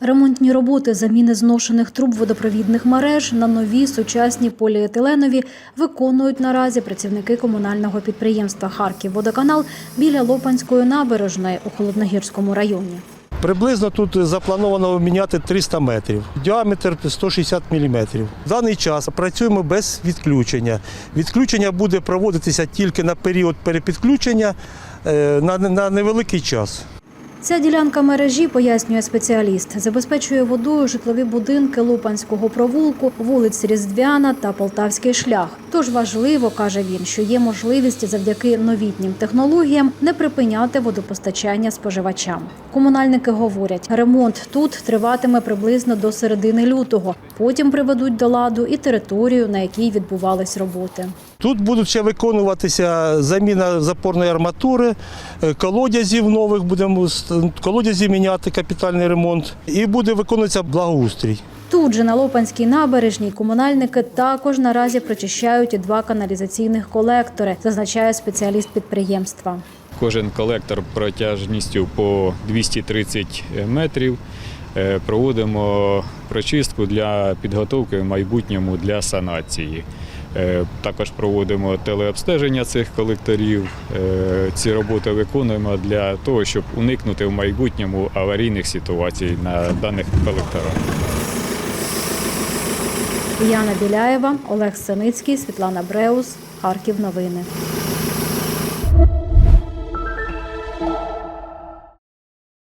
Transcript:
Ремонтні роботи заміни зношених труб водопровідних мереж на нові сучасні поліетиленові виконують наразі працівники комунального підприємства Харківводоканал біля Лопанської набережної у Холодногірському районі. Приблизно тут заплановано міняти 300 метрів, діаметр 160 мм. В даний час працюємо без відключення. Відключення буде проводитися тільки на період перепідключення е, на невеликий час. Ця ділянка мережі, пояснює спеціаліст, забезпечує водою житлові будинки Лупанського провулку, вулиць Різдвяна та Полтавський шлях. Тож важливо, каже він, що є можливість завдяки новітнім технологіям не припиняти водопостачання споживачам. Комунальники говорять, ремонт тут триватиме приблизно до середини лютого. Потім приведуть до ладу і територію, на якій відбувались роботи. Тут будуть ще виконуватися заміна запорної арматури, е, колодязів нових будемо колодязі міняти, капітальний ремонт, і буде виконуватися благоустрій. Тут же на Лопанській набережній комунальники також наразі прочищають і два каналізаційних колектори, зазначає спеціаліст підприємства. Кожен колектор протяжністю по 230 метрів. Е, Проводимо прочистку для підготовки в майбутньому для санації. Е, Також проводимо телеобстеження цих колекторів. Е, Ці роботи виконуємо для того, щоб уникнути в майбутньому аварійних ситуацій на даних колекторах. Яна Біляєва, Олег Синицький, Світлана Бреус, Харків. Новини.